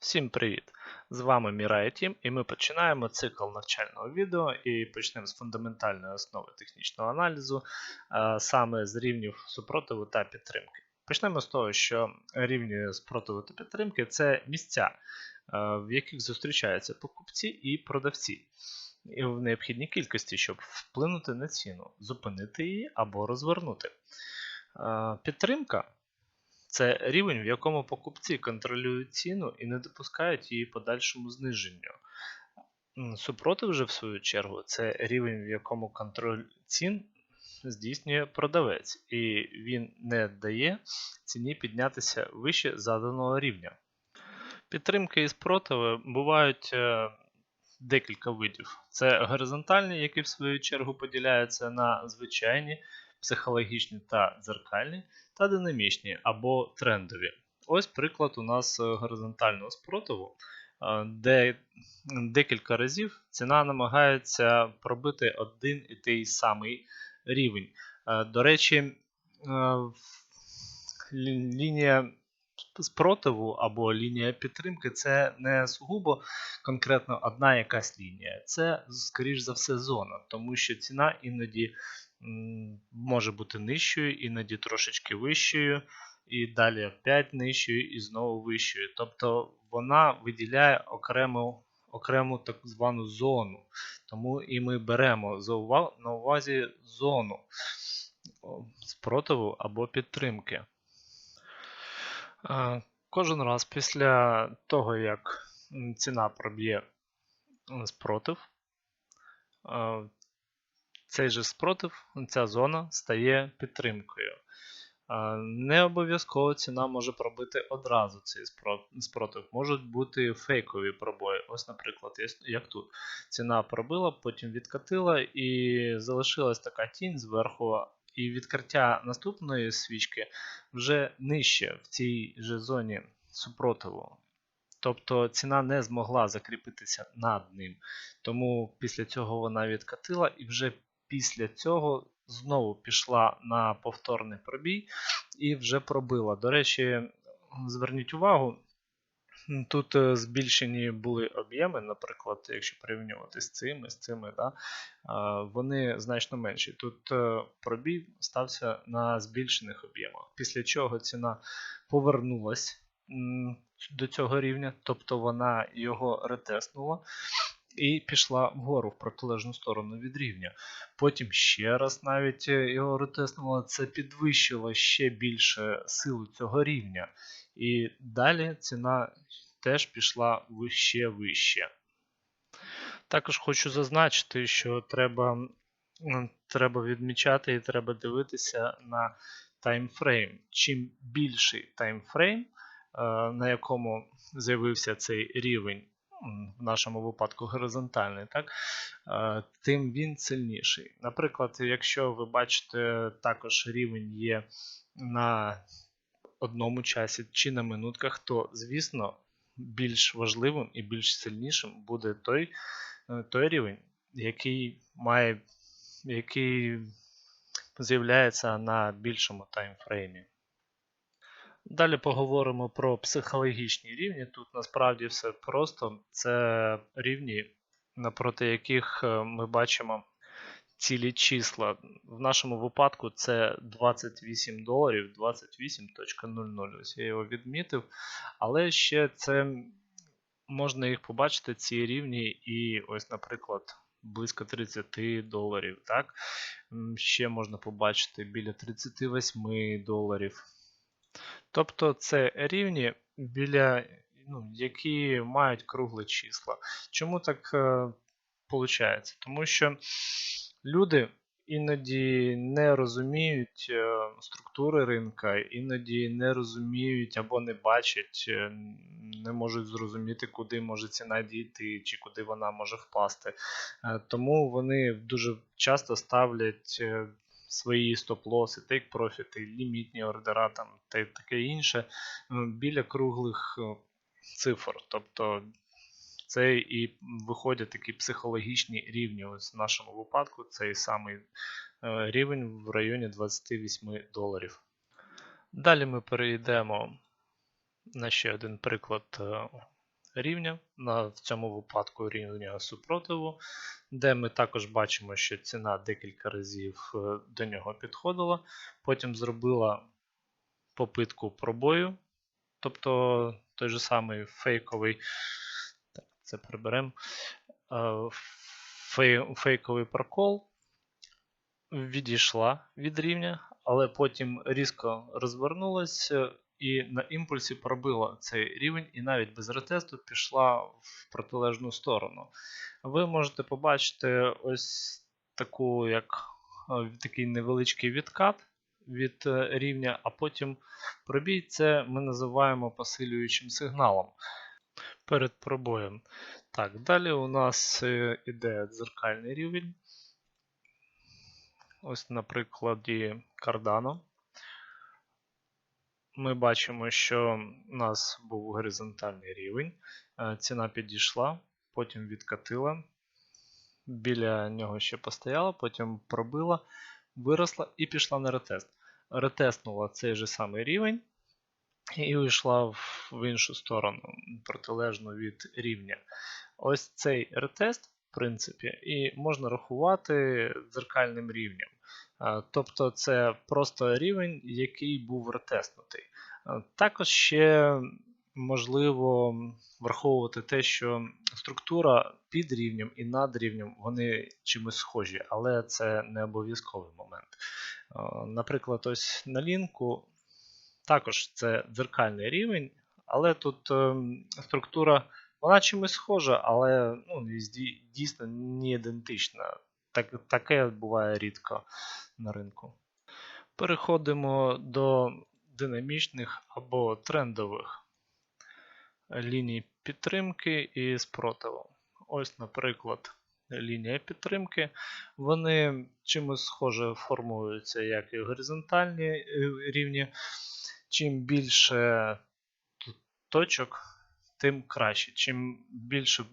Всім привіт! З вами Мірай Тім і ми починаємо цикл навчального відео і почнемо з фундаментальної основи технічного аналізу, саме з рівнів супротиву та підтримки. Почнемо з того, що рівні супротиву та підтримки це місця, в яких зустрічаються покупці і продавці. І в необхідній кількості, щоб вплинути на ціну, зупинити її або розвернути. Підтримка це рівень, в якому покупці контролюють ціну і не допускають її подальшому зниженню. Супротив же, в свою чергу, це рівень, в якому контроль цін здійснює продавець, і він не дає ціні піднятися вище заданого рівня. Підтримки і спротиви бувають е, декілька видів. Це горизонтальні, які в свою чергу поділяються на звичайні, психологічні та дзеркальні, та динамічні або трендові. Ось приклад у нас е, горизонтального спротиву, е, де декілька разів ціна намагається пробити один і той самий рівень. Е, До речі, лінія спротиву або лінія підтримки це не сугубо конкретно одна якась лінія. Це, скоріш за все, зона, тому що ціна іноді може бути нижчою, іноді трошечки вищою, і далі опять нижчою і знову вищою. Тобто вона виділяє окрему, окрему так звану зону. Тому і ми беремо на увазі зону спротиву або підтримки. Е, Кожен раз після того, як ціна проб'є спротив, е, цей же спротив, ця зона стає підтримкою. Не обов'язково ціна може пробити одразу цей спротив. Можуть бути фейкові пробої. Ось, наприклад, як тут. Ціна пробила, потім відкатила і залишилась така тінь зверху. І відкриття наступної свічки вже нижче в цій же зоні супротиву. Тобто ціна не змогла закріпитися над ним. Тому після цього вона відкатила і вже після цього знову пішла на повторний пробій і вже пробила. До речі, зверніть увагу, тут е, збільшені були об'єми, наприклад, якщо порівнювати з цими, з цими, да, вони значно менші. Тут е, пробій стався на збільшених об'ємах, після чого ціна повернулась до цього рівня, тобто вона його ретеснула і пішла вгору в протилежну сторону від рівня. Потім ще раз навіть е, його ретеснула, це підвищило ще більше силу цього рівня. І далі ціна теж пішла вище вище. Також хочу зазначити, що треба, треба відмічати і треба дивитися на таймфрейм. Чим більший таймфрейм, е, на якому з'явився цей рівень, в нашому випадку горизонтальний, так, е, тим він сильніший. Наприклад, якщо ви бачите, також рівень є на одному часі чи на минутках, то, звісно, більш важливим і більш сильнішим буде той, е, той рівень, який має, який з'являється на більшому таймфреймі. Далі поговоримо про психологічні рівні. Тут насправді все просто. Це рівні, напроти яких е, ми бачимо цілі числа. В нашому випадку це 28 доларів, 28.00. Ось я його відмітив. Але ще це можна їх побачити, ці рівні, і ось, наприклад, близько 30 доларів. Так? Ще можна побачити біля 38 доларів. Тобто це рівні, біля, ну, які мають круглі числа. Чому так виходить? Тому що люди іноді не розуміють е, структури ринка, іноді не розуміють або не бачать, е, не можуть зрозуміти, куди може ціна дійти, чи куди вона може впасти. Е, Тому вони дуже часто ставлять е, свої стоп-лоси, тейк-профіти, лімітні ордера там, та таке інше е, біля круглих е, цифр. Тобто це і виходять такі психологічні рівні. Ось в нашому випадку цей самий е, рівень в районі 28 доларів. Далі ми перейдемо на ще один приклад е, рівня, на, в цьому випадку рівня супротиву, де ми також бачимо, що ціна декілька разів е, до нього підходила, потім зробила попитку пробою, тобто той же самий фейковий, так, це приберемо, е, фей, фейковий прокол відійшла від рівня, але потім різко розвернулася і на імпульсі пробила цей рівень, і навіть без ретесту пішла в протилежну сторону. Ви можете побачити ось таку, як е, такий невеличкий відкат від е, рівня, а потім пробій це ми називаємо посилюючим сигналом перед пробоєм. Так, далі у нас е, іде дзеркальний рівень. Ось на прикладі Cardano. Ми бачимо, що у нас був горизонтальний рівень, е, ціна підійшла, потім відкатила, біля нього ще постояла, потім пробила, виросла і пішла на ретест. Ретестнула цей же самий рівень і вийшла в іншу сторону, протилежну від рівня. Ось цей ретест, в принципі, і можна рахувати дзеркальним рівнем. Тобто це просто рівень, який був ретестнутий. Також ще можливо враховувати те, що структура під рівнем і над рівнем вони чимось схожі, але це не обов'язковий момент. Наприклад, ось на лінку також це дзеркальний рівень, але тут ем, структура вона чимось схожа, але ну, дійсно не ідентична. Так, Таке буває рідко на ринку. Переходимо до динамічних або трендових ліній підтримки і спротиву. Ось, наприклад, лінія підтримки. Вони чимось схоже формуються, як і горизонтальні е, рівні. Чим більше точок, тим краще. Чим більше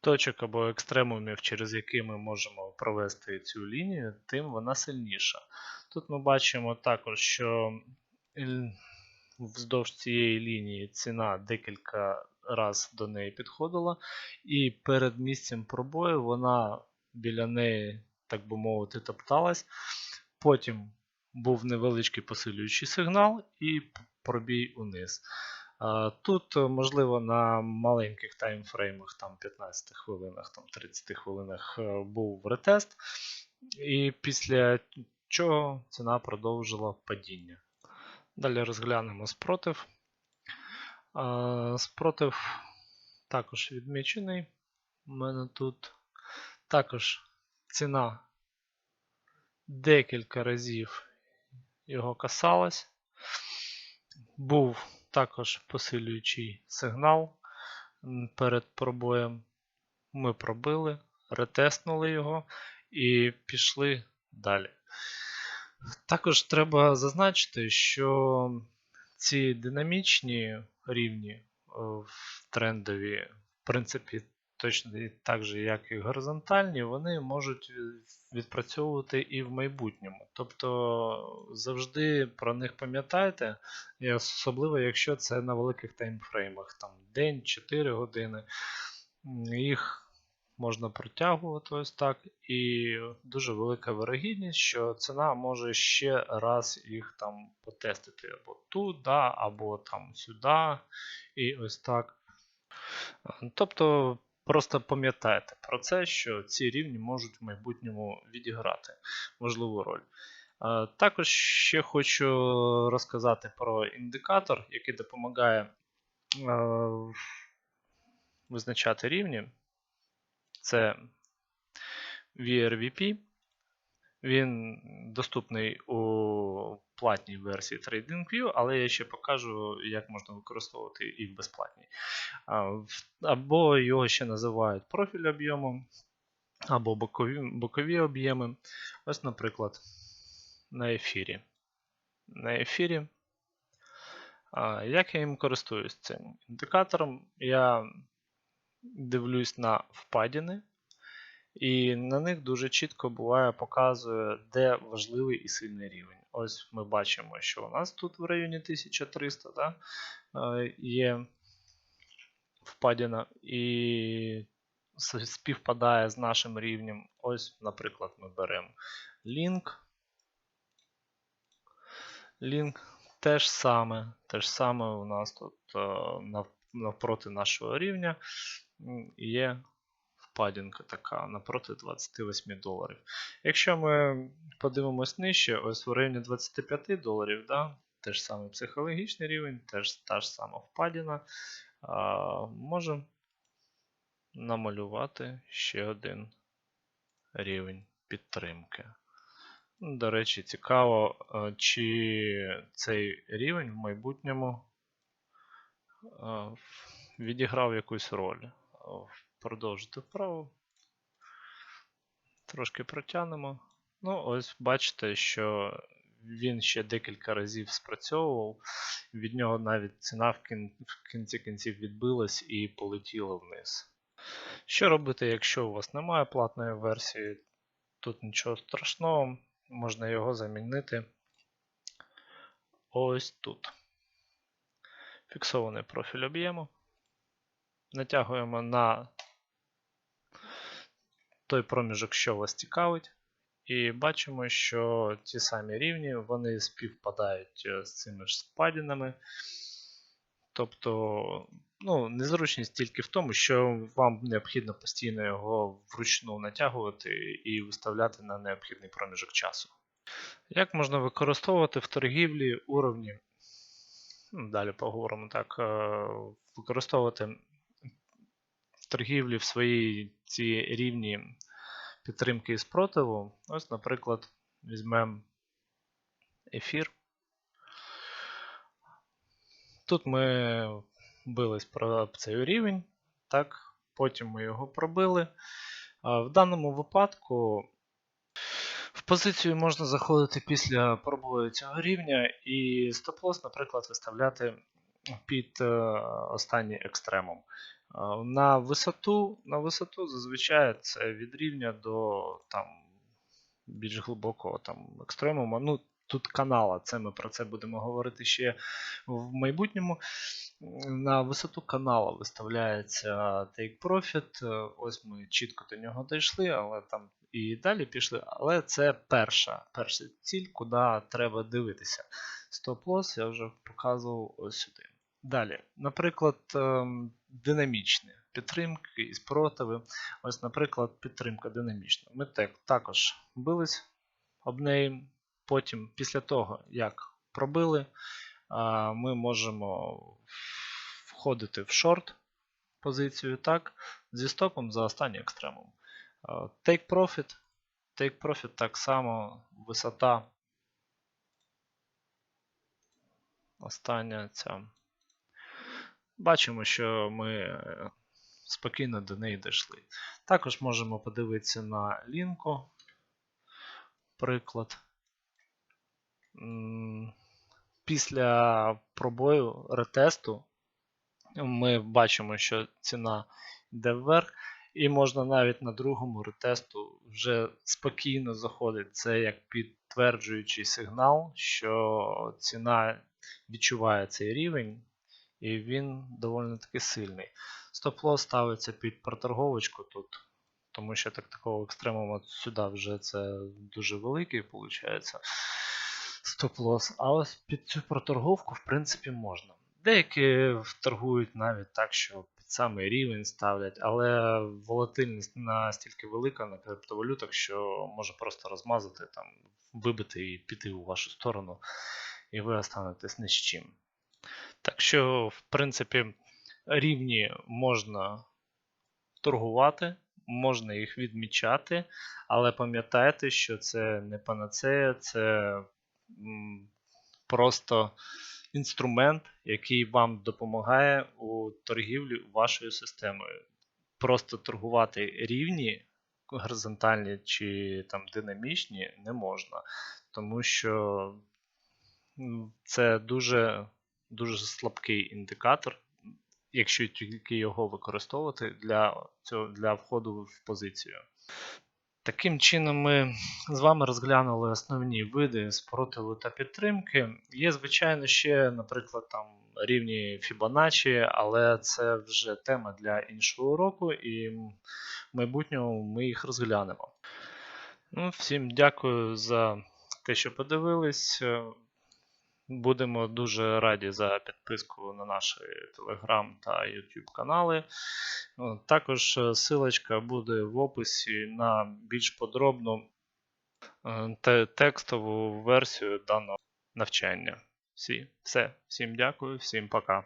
точок або екстремумів, через які ми можемо провести цю лінію, тим вона сильніша. Тут ми бачимо також, що вздовж цієї лінії ціна декілька разів до неї підходила, і перед місцем пробою вона біля неї, так би мовити, топталась. Потім був невеличкий посилюючий сигнал і пробій униз. Тут, е, можливо, на маленьких таймфреймах, там 15 хвилинах, там 30 хвилинах е, був ретест, і після чого ціна продовжила падіння. Далі розглянемо спротив. Спротив також відмічений. У мене тут також ціна декілька разів його касалась. Був також посилюючий сигнал перед пробоєм. Ми пробили, ретеснули його і пішли далі. Також треба зазначити, що ці динамічні рівні в трендові, в принципі, точно так же, як і горизонтальні, вони можуть відпрацьовувати і в майбутньому. Тобто завжди про них пам'ятайте, особливо якщо це на великих таймфреймах, там день, 4 години. Їх можна протягувати ось так, і дуже велика вирогідність, що ціна може ще раз їх там потестити або туди, або там сюди, і ось так. Тобто Просто пам'ятайте про це, що ці рівні можуть в майбутньому відіграти важливу роль. Е, також ще хочу розказати про індикатор, який допомагає е, визначати рівні. Це VRVP. Він доступний у платній версії TradingView, але я ще покажу, як можна використовувати і в безплатній. Або його ще називають профіль об'ємом, або бокові бокові об'єми. Ось, наприклад, на ефірі. На ефірі. Як я їм користуюсь цим індикатором? Я дивлюсь на впадіни. І на них дуже чітко буває, показує, де важливий і сильний рівень. Ось ми бачимо, що у нас тут в районі 1300 да, е, є впадіна і співпадає з нашим рівнем. Ось, наприклад, ми беремо link. Link теж саме, те ж саме у нас тут е, навпроти нашого рівня є впадінка така напроти 28 доларів. Якщо ми подивимось нижче, ось в районі 25 доларів, да, теж самий психологічний рівень, теж та ж сама впадіна. А, можемо намалювати ще один рівень підтримки. До речі, цікаво, чи цей рівень в майбутньому відіграв якусь роль. Е, Продовжити вправо. Трошки протягнемо. Ну, ось бачите, що він ще декілька разів спрацьовував. Від нього навіть ціна в, кін... в кінці кінців відбилась і полетіла вниз. Що робити, якщо у вас немає платної версії? Тут нічого страшного, можна його замінити ось тут. Фіксований профіль об'єму. Натягуємо на той проміжок, що вас цікавить. І бачимо, що ті самі рівні вони співпадають е, з цими ж спадінами. Тобто, ну, незручність тільки в тому, що вам необхідно постійно його вручну натягувати і виставляти на необхідний проміжок часу. Як можна використовувати в торгівлі уровні? Далі поговоримо так. е, Використовувати торгівлі в своїй ці рівні підтримки і спротиву. Ось, наприклад, візьмемо ефір. Тут ми бились про цей рівень, так, потім ми його пробили. В даному випадку в позицію можна заходити після пробою цього рівня і стоп-лосс, наприклад, виставляти під е, останній екстремум. На висоту, на висоту зазвичай це від рівня до там, більш глибокого там, екстремуму. Ну, тут канала, це ми про це будемо говорити ще в майбутньому. На висоту канала виставляється Take Profit. Ось ми чітко до нього дійшли, але там і далі пішли. Але це перша, перша ціль, куди треба дивитися. Стоп-лосс я вже показував ось сюди. Далі, наприклад, ем, динамічні підтримки і спротиви. Ось, наприклад, підтримка динамічна. Ми так, також бились об неї. Потім, після того, як пробили, ми можемо входити в шорт позицію так, зі стопом за останній екстремум. Take profit. Take profit так само, висота. Остання ця. Бачимо, що ми е, спокійно до неї дійшли. Також можемо подивитися на лінку. Приклад. Після пробою ретесту ми бачимо, що ціна йде вверх, і можна навіть на другому ретесту вже спокійно заходить. Це як підтверджуючий сигнал, що ціна відчуває цей рівень, і він доволі таки сильний. Стоп-лосс ставиться під проторговочку тут, тому що так такого екстремуму сюди вже це дуже великий, виходить. Стоп-лосс. А ось під цю проторговку, в принципі, можна. Деякі торгують навіть так, що під самий рівень ставлять, але волатильність настільки велика на криптовалютах, що може просто розмазати, там, вибити і піти у вашу сторону, і ви останетесь ні з чим. Так що, в принципі, рівні можна торгувати, можна їх відмічати, але пам'ятайте, що це не панацея, це просто інструмент, який вам допомагає у торгівлі вашою системою. Просто торгувати рівні, горизонтальні чи там динамічні не можна, тому що це дуже, дуже слабкий індикатор, якщо тільки його використовувати для, цього, для входу в позицію. Таким чином, ми з вами розглянули основні види спротиву та підтримки. Є, звичайно, ще, наприклад, там рівні Fibonacci, але це вже тема для іншого уроку, і в майбутньому ми їх розглянемо. Ну, всім дякую за те, що подивились. Будемо дуже раді за підписку на наші Telegram та YouTube канали. Також е, силочка буде в описі на більш подробну е, текстову версію даного навчання. Всі, все, всім дякую, всім пока.